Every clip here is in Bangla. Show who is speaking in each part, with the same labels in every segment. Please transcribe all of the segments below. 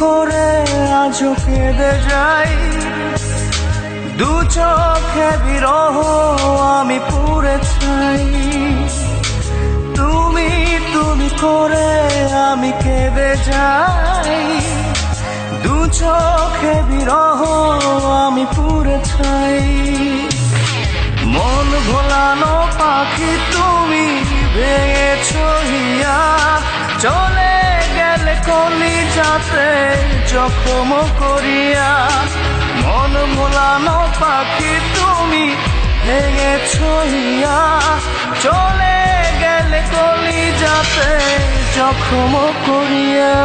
Speaker 1: করে আজও কেঁদে যাই। দু চোখে বিরহ আমি পুরে চাই। তুমি তুমি করে আমি কেঁদে যাই। দু চোখে বিরহ আমি পুরে চাই। মন ভোলানো পাখি গেলে কলি যাতে জখম করিয়া মন ভোলানো পাখি তুমি ভেঙে ছইয়া চলে গেলে কলি যাতে জখম করিয়া।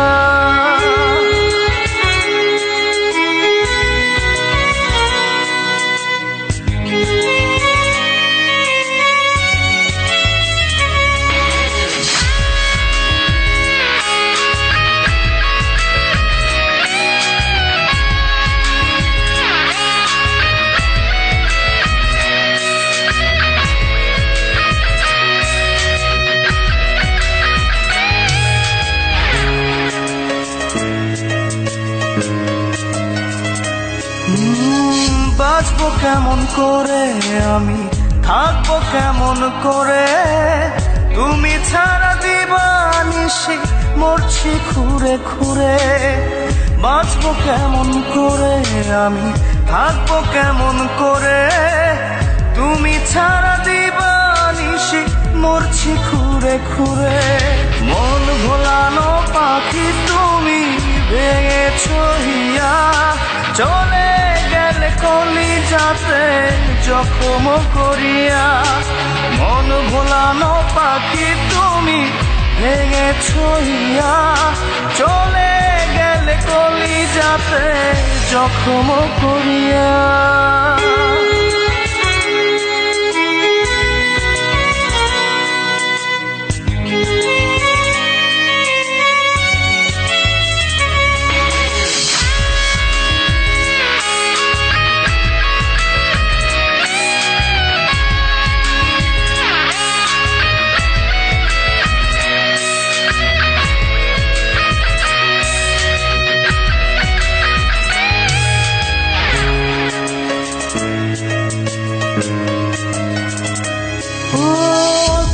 Speaker 1: বাঁচবো কেমন করে? আমি থাকব কেমন করে? তুমি ছাড়া দিবানিসি মরছি খুঁড়ে খুঁড়ে বাঁচবো কেমন করে? আমি থাকব কেমন করে? তুমি ছাড়া দিবানিসি মরছি খুঁড়ে খুঁড়ে মন ভোলানো পাখি তুমি ভেঙেছ হিয়া। চলে কলি যাতে জখম করিয়া মন ভোলানো পাখি তুমি ভেঙে ছইয়া চলে গেলে কলি যাতে জখম করিয়া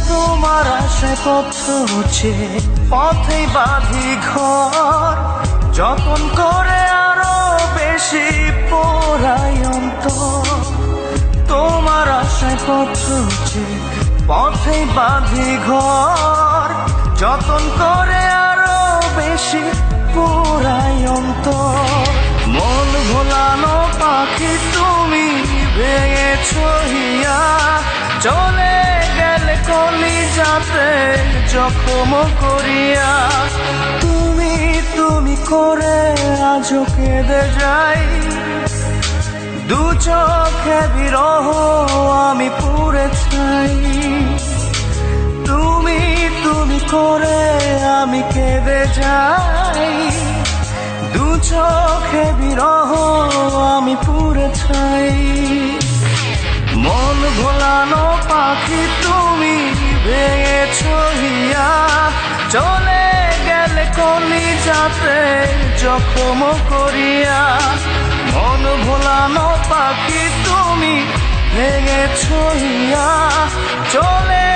Speaker 1: তোমার আশায় পথ হচ্ছে পথে বাঁধি ঘর? যতন করে আরও বেশি অন্তর। তোমার আশায় পথ হচ্ছে পথে বাঁধি ঘর? যতন করে আরও বেশি অন্তর। মন ভোলানো পাখি তুমি ভেঙেছ হিয়া। চলে কলি যাতে জখম করিয়া। তুমি তুমি করে আজও কেঁদে যাই। দু চোখে বিরহ আমি পুরে চাই। তুমি তুমি করে আমি কেঁদে যাই। দু চোখে বিরহ আমি পুরে চাই। চলে গেলে কলি যাতে জখম করিয়া। মন ভোলানো পাখি তুমি ভেঙে ছইয়া চলে